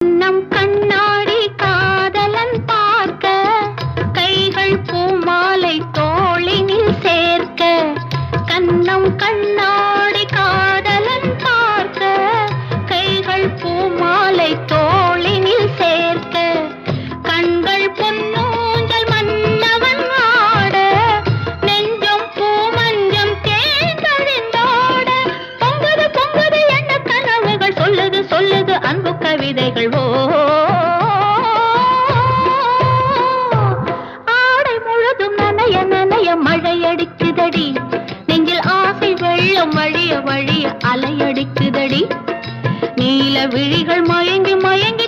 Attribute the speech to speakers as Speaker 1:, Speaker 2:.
Speaker 1: நம் கண்ணாடி காதலன் பார்க்க கைகள் பூமாலை தோளினில் சேர்க்க கண்ணம் கண்ணாடி சொல்லுது அன்பு கவிதைகள் ஓ. ஆடை முழுதும் நனைய நனைய மழையடிக்குதடி நெஞ்சில் ஆசை வெள்ளம் வழிய வழிய அலையடிக்குதடி நீல விழிகள் மயங்கி மயங்கி